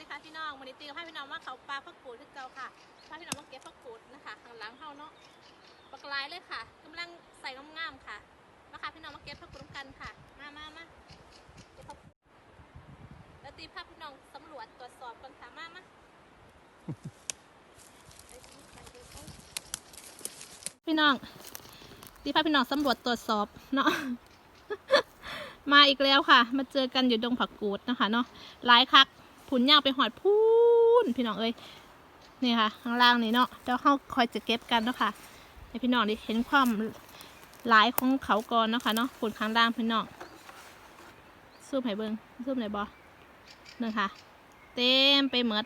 ดีค่ะพี่น้องวันนี้ตีกับพาพี่น้องว่าเขาปลาพักกูดที่เจ้าค่ะพาพี่น้องมาเก็บพักกูดนะคะข้างหลังเฮาเนาะปลากรายเลยค่ะกำลังใส่งามๆค่ะมาค่ะพี่น้องมาเก็บพักกูดกันค่ะ มามามาเก็บพักกูดแล้วตีภาพพี่น้องสำรวจตรวจสอบกันค่ะมามาพี่น้องตีภาพพี่น้องสำรวจตรวจสอบเนาะมาอีกแล้วค่ะ มาเจอกันอยู่ดงผักกูดนะคะเนาะหลายคัก ผุนยาวไปหอดพูนพี่น้องเอ้ยนี่ค่ะ ข้างล่างนี่เนาะเดี๋ยวเขาคอยจะเก็บกันเนาะค่ะให้พี่น้องได้เห็นความหลายของเขาก่อนเนาะค่ะเนาะผุนข้างล่างพี่น้องซูมให้เบิ้งซูมไหนบอนี่ค่ะ เต็มไปหมด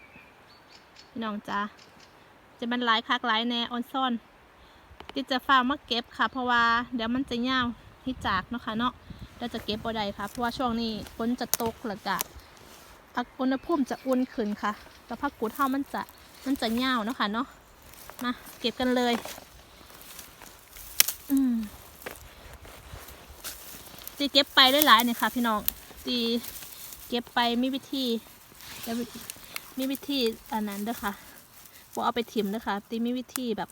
พี่น้องจ้าจะเป็นหลายคักหลายแน่ออนซ่อนที่จะฟาร์มมาเก็บค่ะ เพราะว่าเดี๋ยวมันจะยาวที่จากเนาะค่ะเนาะเราจะเก็บบ่ได้ค่ะ เพราะว่าช่วงนี้ฝนจะตกแล้วก็ อุณหภูมิจะอุ่นขึ้นค่ะแล้วผักกูดเฮามันจะมันจะเหี่ยวเนาะค่ะเนาะมาเก็บกันเลยอืมตีเก็บไปหลายๆเนี่ยค่ะ พี่น้องตีเก็บไปมีวิธีแล้วมีวิธีอันนั้นด้อค่ะบ่เอาไปถิ่มเด้อค่ะตีมีวิธีแบบ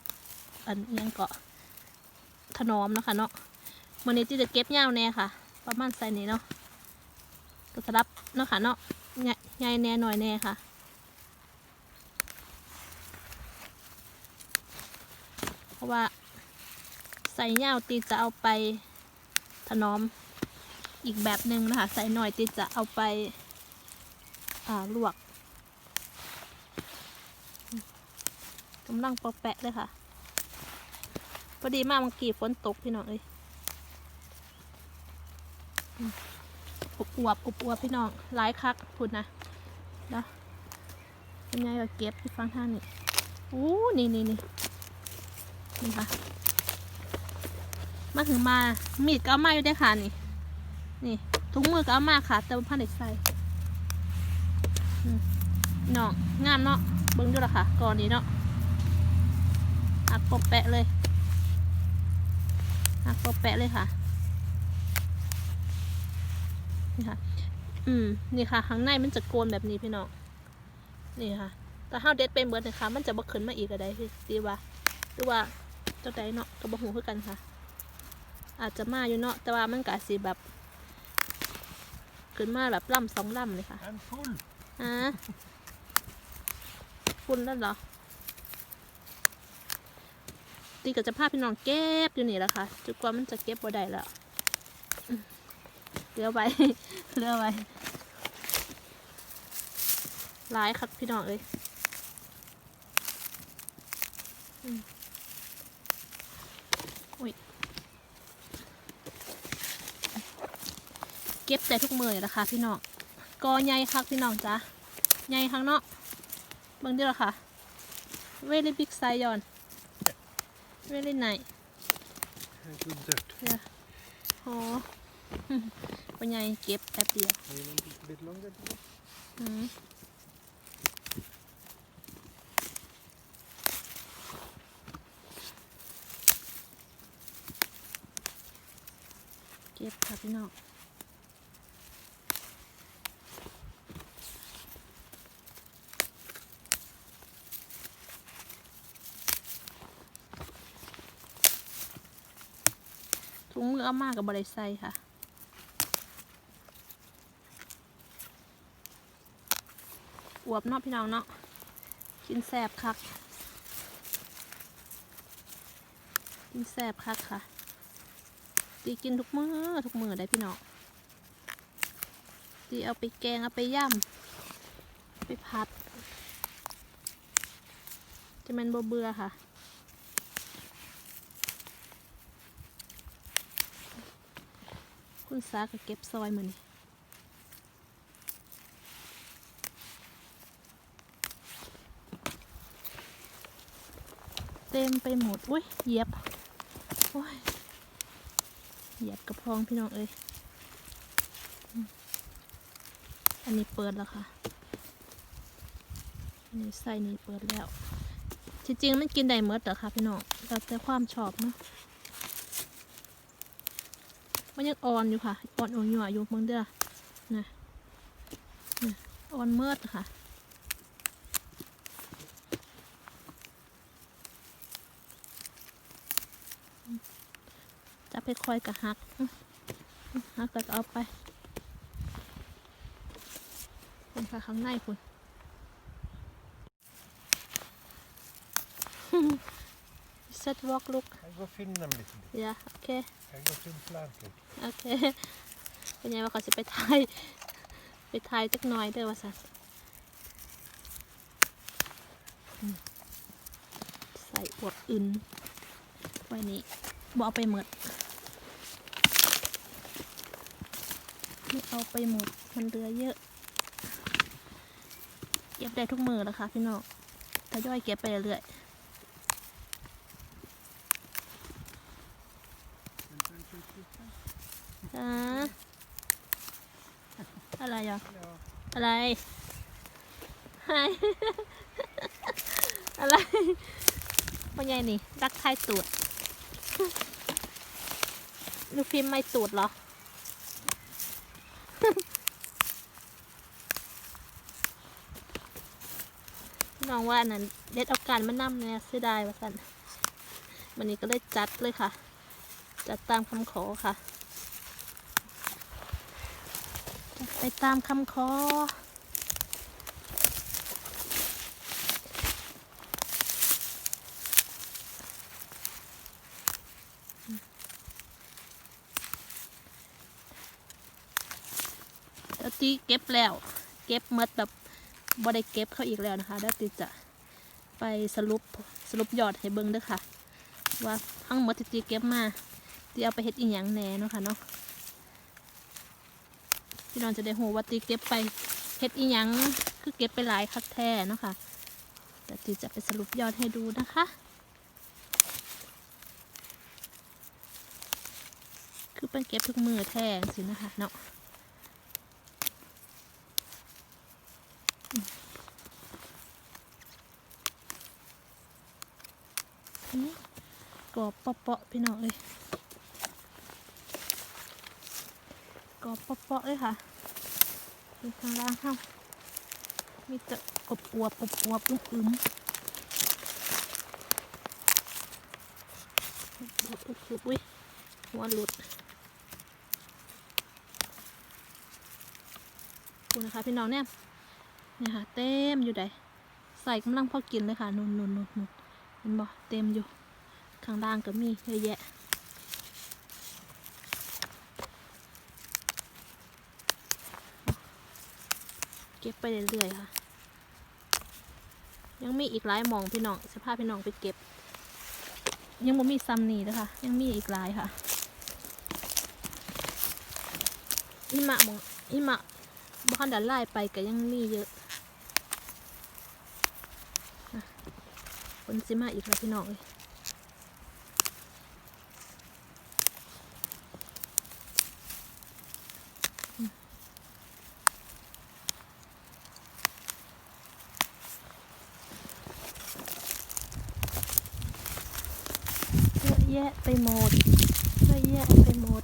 อันอิหยังเกาะถนอมนะคะเนาะวันนี้ที่จะเก็บเงาแน่ค่ะ ประมาณใส่นี้เนาะก็สลับเนาะค่ะเนาะ ใหญ่แน่หน่อยแน่ค่ะ เพราะว่า ใส่เงาตีจะเอาไปถนอมอีกแบบหนึ่งนะคะ ใส่หน่อยตีจะเอาไปาลวกกำลังปอแปะเลยค่ะ พอดีมากเมื่อกี้ฝนตกพี่น้องเอ้ย อวบอวบอวบอวบพี่น้องหลายคักพุ่นนะเนาะเป็นไงก็เก็บที่ฟังท่านี่อู้นี่นี่นี่นี่ค่ะมาถึงมามีดก็เอามาอยู่ได้ค่ะนี่ นี่ถุงมือก็เอามาค่ะ แต่ว่าพันเด็กใส่น้องงามเนาะเบิ้งดูละค่ะก่อนนี้เนาะหักปบแปะเลยหักปบแปะเลยค่ะ นี่ค่ะ อืม นี่ค่ะ ข้างในมันจะโกนแบบนี้พี่น้อง นี่ค่ะ แต่ถ้าเด็ดไปเหมือนนะคะมันจะบ่ขึ้นมาอีกก็ได้พี่ดีว่าหรือว่าเจ้าใดเนาะก็บ่หูคือกันค่ะ อาจจะมาอยู่เนาะ แต่ว่ามันก็อาจสิแบบ ขึ้นมาแบบล่ำสองล่ำเลยค่ะ I'm full. อ่าคุณแล้วเหรอตีกับจะพาพี่น้องเก็บอยู่นี่แหละค่ะจนกว่ามันจะเก็บบ่ได้แล้วอืม เหลือไว้เหลือไว้หลายครับพี่น้องเอ้ยอืมอุ้ยเก็บแต่ทุกมือเลยนะคะพี่น้องกอใหญ่คักพี่น้องจ้ะใหญ่ข้างเนาะเบิ่งเดียวละค่ะ very big size ยอน very nice Good dirt. โอ้ ปัญญาเก็บแป๊บเดียว You want it a bit longer? Peter? อืมเก็บค่ะพี่น้องถุงมือเอามากกับบริไซค่ะ วบเนาะพี่น้องเนาะกินแสบคัก กินแสบคักค่ะตีกินทุกมือทุกมือได้พี่น้องตีเอาไปแกงเอาไปย่ำไปผัด จะเป็นบเบื่อค่ะคุณสาก็เก็บซอยมือนี่ เต็มไปหมด อุ้ยเหยียบโอ้ยเหยียบกระพองพี่น้องเอ้ย อันนี้เปิดแล้วค่ะ อันนี้ใส่นี่เปิดแล้ว จริงๆมันกินได้เมดเหรอคะพี่น้องแล้วแต่ความชอบเนาะมันยังอ่อนอยู่ค่ะ อ่อนอ่อนอยู่อยู่มึงเด้อนะนะอ่อนเมดค่ะ ไปคอยกับฮักอื้อฮักแต่ก็เอาไปคุณค่ะข้างในคุณ Set walk look Jag går och filmar dem lite. อย่าโอเค Jag går och filmar lite. โอเคเป็นไงว่าเขาจะไปถ่ายไปถ่ายจักหน่อยเด้อว่าสันอืมใส่อวดอื่นไว้นี้บเอาไปหมดไม่ เอาไปหมด มันเหลือเยอะ เก็บได้ทุกมือแล้วค่ะพี่น้องทยอยเก็บไปเรื่อยๆอ่าอะไรอะ อะไรไฮอะไรว่าไงนี่ รักทายตูด ลูกฟิล์มไม่ตูดเหรอ น้องว่าอันนั้นเด็ดเอาการมานำเนี่ยเสียดายว่าสันวันนี้ก็เลยจัดเลยค่ะ จัดตามคำขอค่ะจัดไปตามคำขอแล้วตีเก็บแล้ว เก็บหมดแบบ บ่ได้เก็บเขาอีกแล้วนะคะแล้วตีจะไปสรุปสรุปยอดให้เบิ่งเด้วยค่ะ ว่าทั้งหมดที่ตีเก็บมาตีเอาไปเฮ็ดอีหยังแหน่เนาะค่ะเนาะพี่น้องจะได้หูว่าตีเก็บไปเฮ็ดอีหยังคือเก็บไปหลายคักแท้เนาะค่ะแต่ตีจะไปสรุปยอดให้ดูนะคะคือเป็นเก็บทุกมือแท้สินะคะเนาะ อืมกร อบเปาะๆพี่น้องเลยกรอบเปาะๆเลยค่ะมีข้างล่างข้ามีแต่อบอวบอบอวบอึ้มอึ้มอุ้ยหัวหลุดดูนะคะพี่น้องเนี่ยเนี่ยค่ะเต็มอยู่ใดใส่กำลังพอกินเลยค่ะนุ่นนุ่นนุ่นนุ่นเห็นบ่เต็มอยู่ ข้างล่างก็มีเยอะแยะเก็บไปเรื่อยๆค่ะ ยังมีอีกหลายมองพี่น้องสภาพพี่น้องไปเก็บ ยังบ่มีซัมนี่นะคะยังมีอีกหลายค่ะอิมะมองอิมะบ้านดันไล่ไปก็ยังมีเยอะคนสิมาอีกแล้วพี่น้องเลยอืมเยอะ แยะไปหมดเยอะแยะไปหมด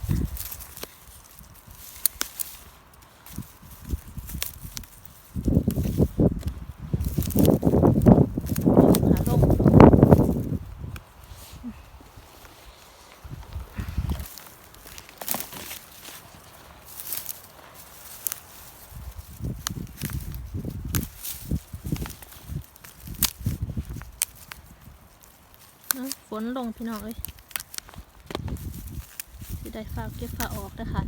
ฝนลงพี่น้องเอ้ย ได้ฝากเก็บฝาออกนะคะ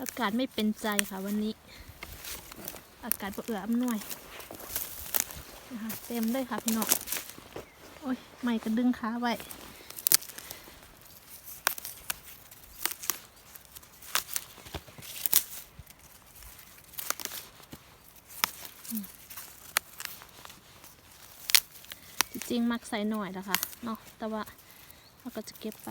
อากาศไม่เป็นใจค่ะวันนี้ อากาศบ่เอื้ออำนวยนะคะเต็มเลยค่ะพี่น้องโอ้ยไม่กระดึงขาไว้ จริงมักใส่หน่อยนะคะเนาะแต่ว่าเราก็จะเก็บไป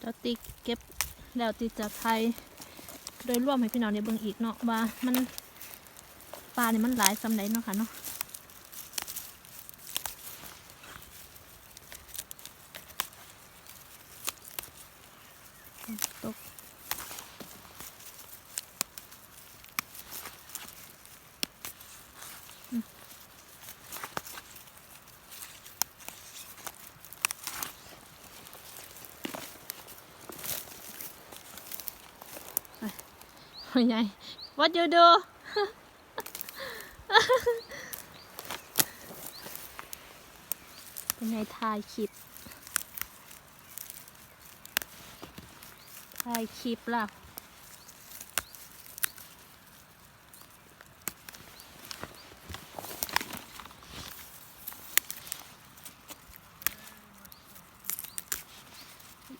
เราตีเก็บแล้วตีจะไทยโดยรวมให้พี่น้องได้เบิ่งอีกเนาะว่ามัน ปลาเนี่ยมันหลายสำไหนเนาะค่ะเนาะตกอืมไปพ่ใหญ่ What you do เป็นไงถ่ายคลิปถ่ายคลิปล่ะ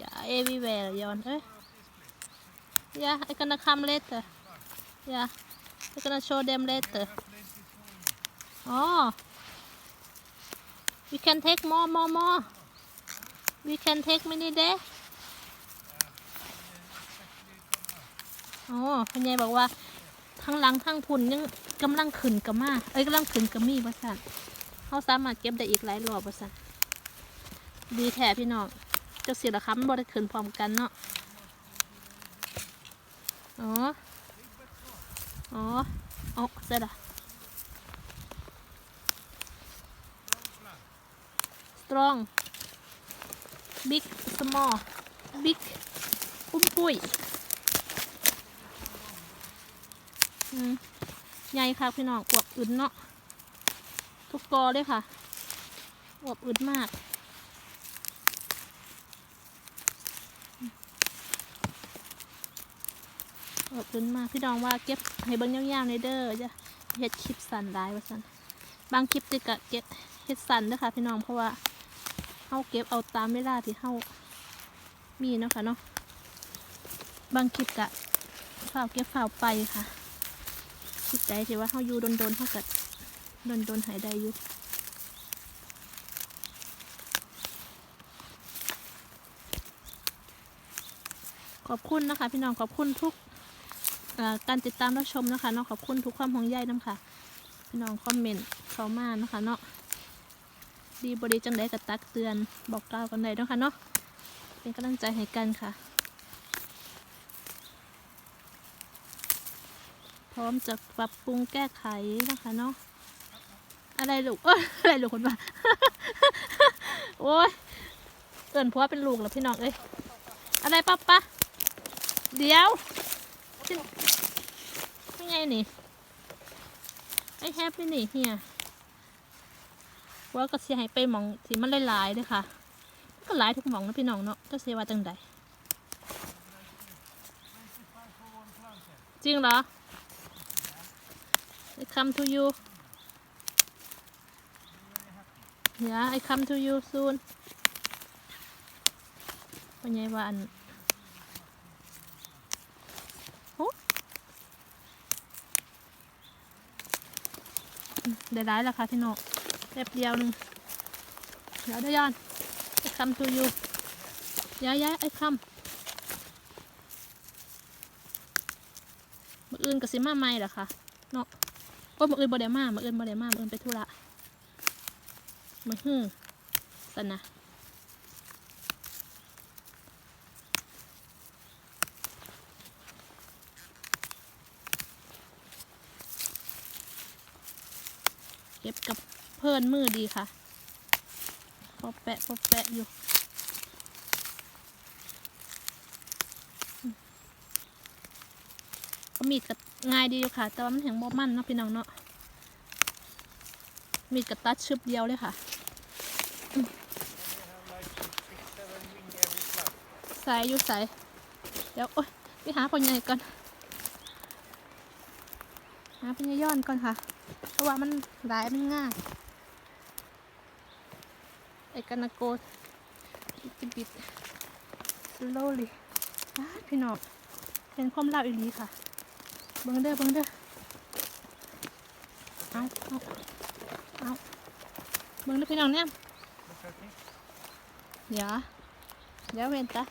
Yeah, everywhere, Jon. Eh? Yeah, I gonna come later. Yeah, I gonna show them later. Oh, we can take more, more, more. We can take many day. อ๋อคุณยายบอกว่า ทั้งหลังทั้งพุ่นยังกำลังขึ้นกับมา เอ้ยกำลังขึ้นกับมีว่าสันเขาสามารถเก็บได้อีกหลายรอบว่าสันดีแท้พี่น้องจ้าเสียละครับมันบ่ได้ขึ้นพร้อมกันเนาะ อ๋อ อ๋อ อ๋อเสร็จละ strong big small big ปุ้มปุ้ยใหญ่ค่ะพี่น้องอวบอึดเนาะทุกกอเลยค่ะอวบอึดมากขอบคุณมาก พี่น้องว่าเก็บให้เบิ้งยาวๆในเด้อจะเฮ็ดคลิปสั้นได้ว่าสั้นบางคลิปติกะเก็บเฮ็ดสั้นด้อค่ะพี่น้องเพราะว่าาเก็บเอาตามเวลาที่เฮามีเนาะค่ะเนาะบางคลิปกะฝ่าวเก็บฝ่าวไปค่ะคลิปใจที่ว่าเฮาอยู่โดนๆเฮากัดโดนๆหายได้อยู่ขอบคุณนะคะ พี่น้องขอบคุณทุกการติดตามรับชมนะคะเนาะขอบคุณทุกความห่วงใยน้ำค่ะ พี่น้องคอมเมนต์เข้ามานะคะเนาะ ดีบดีจังไดกับตักเตือนบอกกล่าวกันได้เนาะค่ะเนาะเป็นกำลังใจให้กันค่ะ พร้อมจะปรับปรุงแก้ไขนะคะเนาะอะไรลูกเอ้ยอะไรลูกคนบ้าโอ้ยเตือนผัวเป็นลูกแล้วพี่น้องเอ้ยอะไรปั๊บปะเดี๋ยวยังไงนี่ไอแฮปปี้นี่เฮีย ว่าก็เสียให้ไปหมองที่มันหลายๆเลยค่ะ ก็หลายทุกหมองนะพี่น้องเนาะก็เสียว่าจังใดจริงเหรอ I come to you yeah I come to you soon วันไงว่าอันได้ร้ายแล้วค่ะพี่โน แป๊บเดียวหนึงเดี๋ยวเดี๋ยวยอนไอ้คำตัวอยูย้ายย้ายไอ้คำมืออื่นกับซิมาไม่หรอคะเนาะก็มืออื่นบอด้มามืออื่นบอด้มามืออื่นไปธุระมือหื้อสันนะเก็บกับ เพื่อนมือดีค่ะพอแปะพอแปะอยู่ ก็มีดกับง่ายดีอยู่ค่ะ แต่ว่ามันแข็งบ่มั่นเนาะพี่น้องเนาะ มีดกับตัดชึบเดียวเลยค่ะ ใส่อยู่ใส่เดี๋ยว โอ๊ยไปหาพ่อใหญ่ก่อน หาพ่อใหญ่ย้อนก่อนค่ะ เพราะว่ามันหลายมันง่าย gonna go little bit slowly นะพี่น้องเป็นความลาวอีหลีค่ะเบิ้งเด้อเบิ้งเด้อเอาเอาเอาเบิ้งเด้อพี่น้องเนี่ยเดี๋ยวเดี๋ยวเว้นตา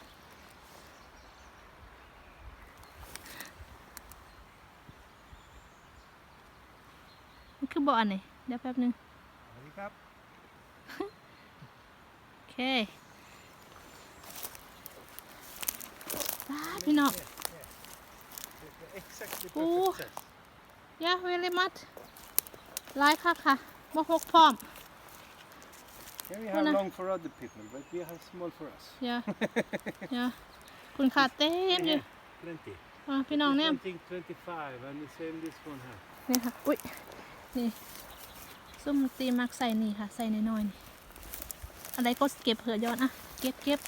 คือบ่อนี่เดี๋ยวแป๊บนึงสวัสดีครับ พี่น้อง Exactly Oh. perfect size. ยาเวลิมัดหลายคักค่ะบ่หกพร้อม Yeah, we Oh, have no. long for other people, but we have small for us. ยายาคุณค่าเต็มอยู่ plenty. อ่าพี่น้องเนี่ย think 25 and the same this one has. นี่ค่ะ อุ้ย นี่ส้มตีมักใส่นี่ค่ะ ใส่น้อยๆนี่ อะไรก็เก็บเผื่อย้อนอะ เก็บเก็บ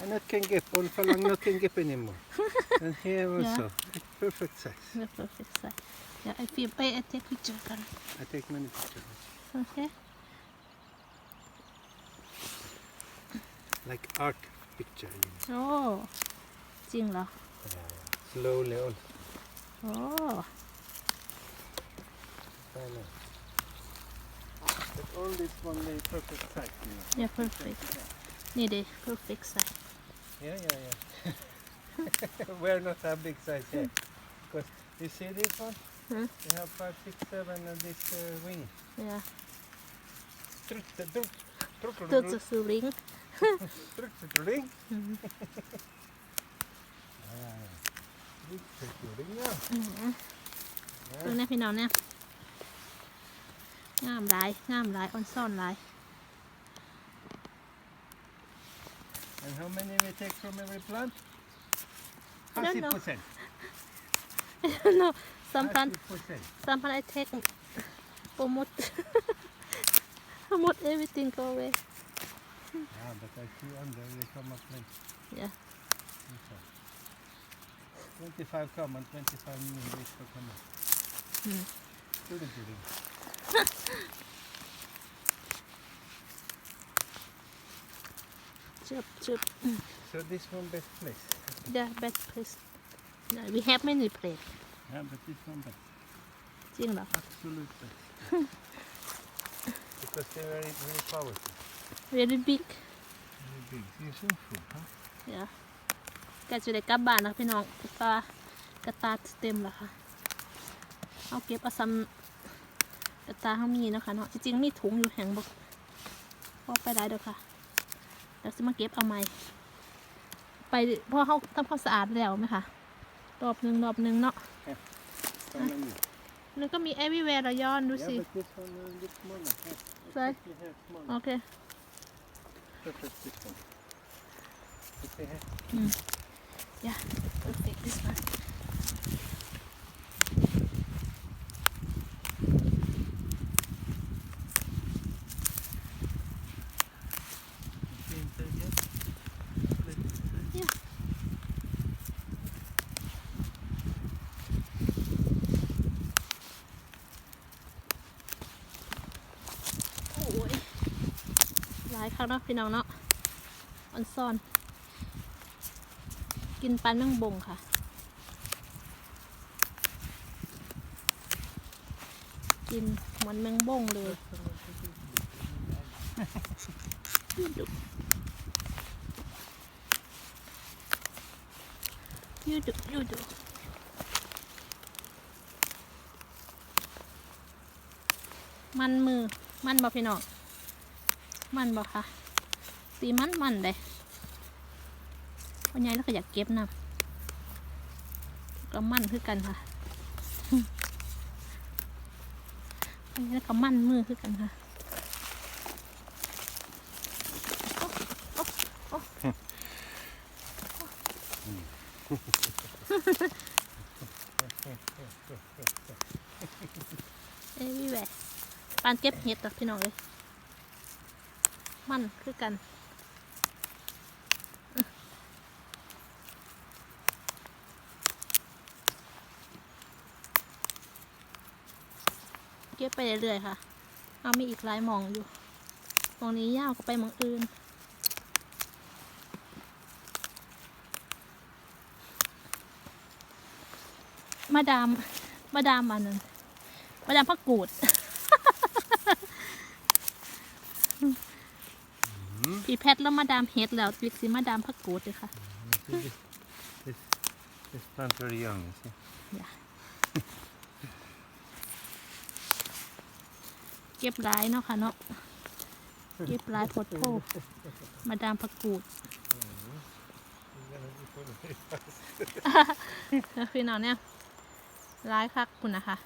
And that can get, all for long not can get anymore. and here also, it's perfect size. เลือก perfect ใส่เดี๋ยวไอฟิล์มไปไอเทคพิกเจอกัน I take many pictures. โอเค Like art picture, you know. โอ้จริงเหรอ Slowly also. โอ้ I know. But all this one they perfect size, you know. เนี่ย perfect นี่เด้ perfect ใส่ Yeah, yeah, yeah. We're not a big size here. Because you see this one? Hmm? We have five, six, seven, and this uh, wing. เนี่ย Tryck, tryck, tryck, tryck, ตัว tryck, จะสูริง tryck, tryck, ring. อืม Ah, tryck, tryck, ring, ja. อืม Ja. เพิ่งเนี่ยพี่น้องเนี่ย งามหลายงามหลายออนซ่อนหลาย And how many we take from every plant? I don't know. 50%. โนสัมพันธ์ 50%. สัมพันธ์ไอเทคโปรโมทหมด everything go away Yeah, but I see under they come up like Yeah. this one. 25 come and 25 new ways for come up. Hmm. Good, good, good. จึบจึบ So this one best place. the best place No, we have many place Yeah, but this one best. จริงเหรอ Absolute best. because they are very, very powerful. very big Very big. See, so full, huh? เดี๋ยวแกจะได้กลับบ้านแล้วพี่น้องกระตากระตาเต็มแล้วค่ะ เอาเก็บเอาซ้ำ กระตาเขามีเนาะคะเนาะจริงๆมีถุงอยู่แห่งบกพอไปได้เด้อค่ะเดี๋ยวจะมาเก็บเอาใหม่ไปพอเขาทำความสะอาดแล้วไหมคะรอบหนึ่งรอบหนึ่งเนาะ How many? นั่นก็มี everywhere ระยอนดู Yeah, สิ but this one a bit smaller. huh? Sorry? Exactly here, smaller. โอเค Perfect this one. Okay, here. yeah perfect this one Okay, inside here. Like inside. Yeah. โอ้ยห ลายครั้งเนาะพี่น้องเนาะออนซ่อน กินปันแมงบงค่ะ กินเหมือนแมงบงเลยยูดุยูดุยูดุมันมือ มันบ่พี่น้อง มันบ่ค่ะตีมันมันเลยวันนี้เราก็อยากเก็บนะก็มันคือกันค่ะวันนี้เราก็มันมือคือกันค่ะโอ๊ะโอ๊ะโอ๊ะเอ้ยแหวปานเก็บเห็ดต่อพี่น้องเลย มันคือกันเก็บไปเรื่อยๆค่ะ เอามีอีกหลายมองอยู่มองนี้ยาวก็ไปมองอื่นมาดาม มาดามอันนั้นมาดามพักกูด พี่แพทย์แล้วมาดามเฮ็ดแล้ววิกซิมาดามพักกูดเลยค่ะ You see this, this, this plant very young, you see. Yeah. เก็บหลายเนาะค่ะเนาะเก็บหลายโพดโพมาดามผักกูด You're gonna be full of it. แล้วพี่น้องเนี่ยร้ายคักคุณนะคะ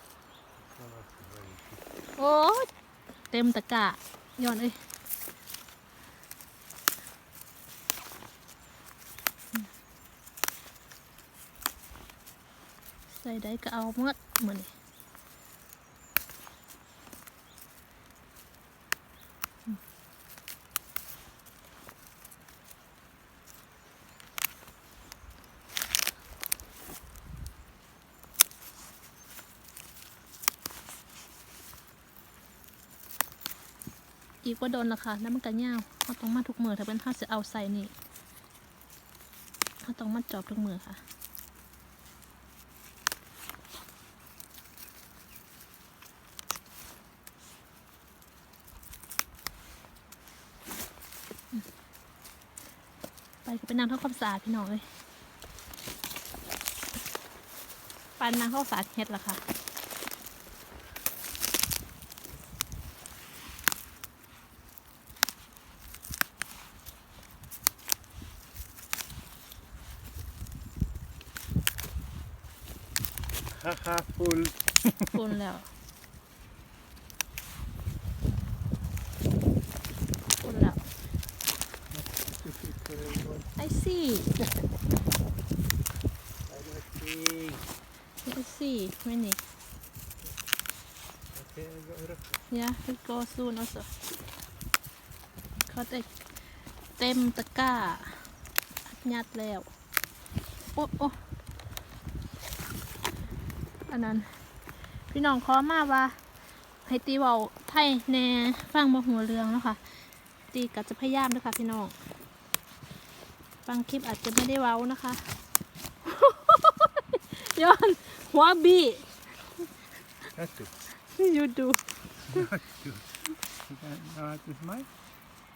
Oh, that's very good. โอ้ยเต็มตะกร้าย้อนเอ้ย ใส่ได้ก็เอาเมื่อเหมือนอีกว่าโดนละค่ะแล้วมันก็ยาเขาต้องมาทุกมือถ้าเป็นถ้าจะเอาใส่นี่เขาต้องมาจอบทุกมือค่ะ ก็ไปนั่งทำความสะอาดพี่น้องเลยปันนั่งเข้าสะอาดเฮ็ดละค่ะ Haha, full. คุณแล้วคุณแล้ว Too big for everyone. I see I don't see. I see many Okay, I got it. up. yeah we go soon also เขาได้เต็มตะกร้าอัดยัดแล้ว โอ้โอ้อันนั้น พี่น้องขอมาว่าให้ตีเบาไทยแน่ฟังบ่หัวเรืองแล้วค่ะ ตีก็จะพยายามด้วยค่ะพี่น้องบางคลิปอาจจะไม่ได้เว้านะคะ ย้อนหัวบี That's it. ยูดู Now that is mine.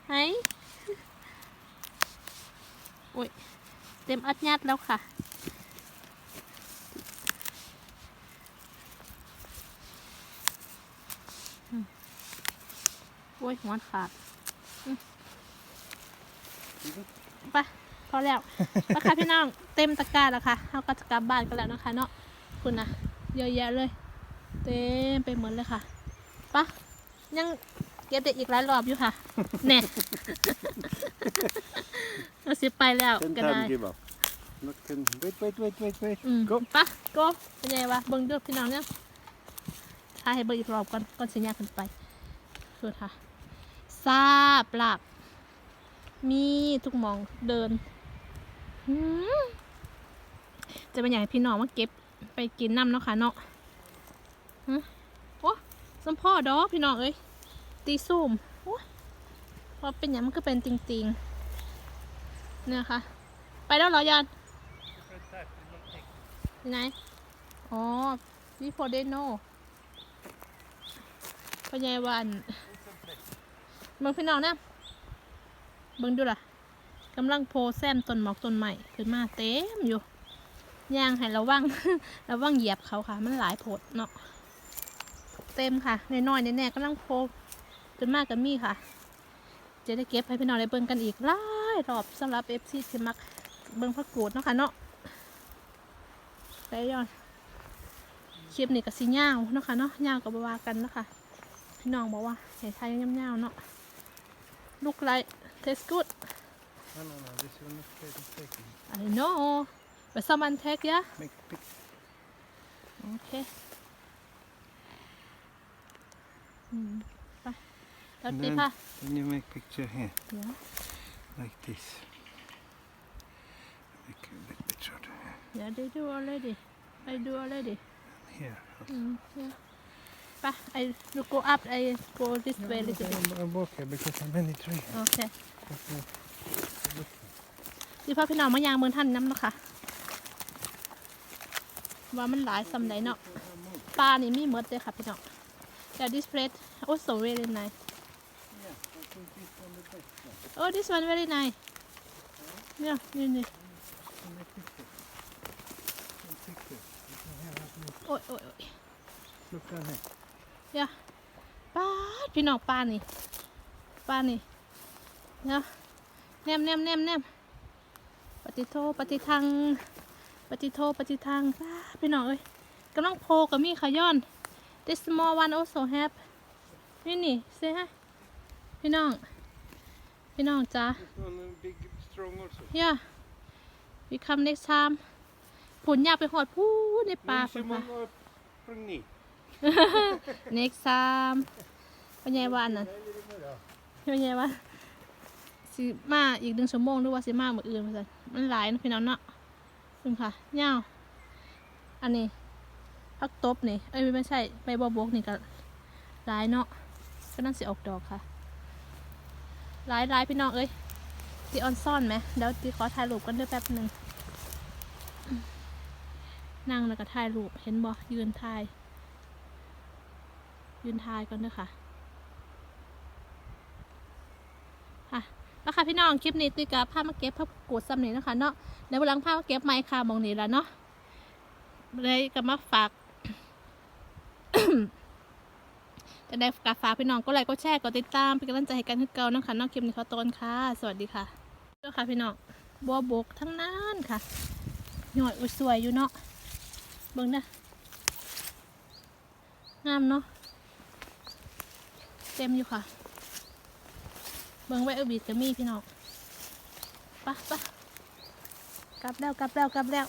ไหโอ้ย เต็มอัดยัดแล้วค่ะอืมโอ้ยหัวขาดอืมไป พอแล้วไปค่ะพี่น้องเต็มตะกร้าแล้วค่ะเราก็จะกลับบ้านกันแล้วนะคะเนาะคุณนะเยอะแยะเลย เต็มไปหมดเลยค่ะไปะยังเก็บได้อีกหลายรอบอยู่ค่ะแน่เราสิไปแล้ว Ten ก็ได้ time give up. Not can. Wait, wait, wait, wait, wait. อืม Go. ปะโกเป็นไงวะเบิ่งเด้อพี่น้องเนี่ยถ่ายให้เบิ่งอีกรอบก่อนก่อนสิยากขึ้นไปสุดค่ะซาบหลับ มีทุกหมองเดินหืม จะเป็นอย่างพี่น้องมาเก็บไปกินน้ำเนาะค่ะเนาะฮะโอ้สมพ่อดอพี่น้องเอ้ย ตีซูมโอ้พอเป็นอย่างมันก็เป็นติงติงๆเนี่ยค่ะ ไปแล้วเหรอยานที่ไหน อ๋อ before they know พญายวันเบิ่งพี่น้องนะเบิ่งดูล่ะ กำลังโพแซมต้นหมอกต้นใหม่ขึ้นมาเต็มอยู่ย่างให้ระวังระวังเหยียบเขาค่ะ มันหลายโพดเนาะเต็มค่ะในน้อยๆแน่กำลังโพขึ้นมากกับมี่ค่ะ จะได้เก็บให้พี่น้องได้เบิ่งกันอีกหลายรอบสำหรับเอฟซีที่มักเบิ่งพักกูดเนาะค่ะเนาะไปย้อนคลิปนี้ก็สิยาเนาะค่ะเนาะยากับบวากันเนาะค่ะพี่น้องบอกว่าให้ทายยาวๆเนาะลูกไรเทสกูด No, no, no. This one is taken. taken. I know but someone take yeah Make pic. okay อืมไปแล้ว And ตี then, ค่ะ then you make picture here, เดี๋ยว like this. Make a little bit shorter here. เดี๋ยว they do already I do already Here. อืม yeah ไป I you go up I go this way little bit I'm, I'm okay because I'm many trees. โอเค ดิพ่อพี่น้องมายางเมืองท่านน้ำนะคะว่ามันหลายสำไหนเนาะปลานี่มีเมดเลยค่ะพี่น้องแต่ดิสเ plate also very nice oh this one very nice เนี่ยนี่นี่โอ้ยโอ้ยโอ้ย look down ปลาพี่น้องปลานี่ปลานี่เนาะ แนมแนมแนมแนมปฏิโทปฏิทัง ปฏิโทปฏิทังป้าพี่น้องเอ้ยกำลังโพกับมีขย้อน this small one also have นี่นี่เซ่ฮะพี่น้อง พี่น้องจ้า This one is big, strong also. yeah we come next time ผุนอยากไปหอดพูดในป่า Men ฝุ่น så ค่ะ många sprungit. next time เป็นไงวันนั้นเป็นไงวะ สิมาอีกหนึ่งชั่วโมงหรือว่าสิมาเมื่ออื่นมาสันมันหลายนะพี่น้องเนาะซึ่งค่ะเงาอันนี้พักตบนี่เอ้ยไม่ใช่ใบบอบกนี่ก็หลายเนาะก็นั่นสิออกดอกค่ะหลายหลายพี่น้องเอ้ยตีออนซ่อนไหมเดี๋ยวตีขอถ่ายรูปกันด้วยแป๊บหนึ่งนั่งแล้วก็ถ่ายรูปเห็นบ่ยืนถ่าย ยืนทายก่อนด้อค่ะ ค่ะค่ะพี่น้องคลิปนี้ตีกับผ้ามาเก็บผ้ากูดซ้ำนี้นะคะเนาะในวันหลังผ้ามาเก็บไม้ค่ะมองนี้แล้วเนาะเลยก็มาฝากจะได้กาฝากพี่น้องก็ไลค์ก็แชร์ก็ติดตามเป็นกำลังใจให้กันคือเก่านะคะนอกคลิปนี้ขอตัวกันค่ะ สวัสดีค่ะเด้อค่ะพี่น้องบัวบกทั้งนั้นค่ะหน่อยอุ้ยสวยอยู่เนาะเบิ่งนะงามเนาะเต็มอยู่ค่ะ เบิ่งไว้เอบีดก็มีพี่น้องปะปะกลับแล้วกลับแล้วกลับแล้ว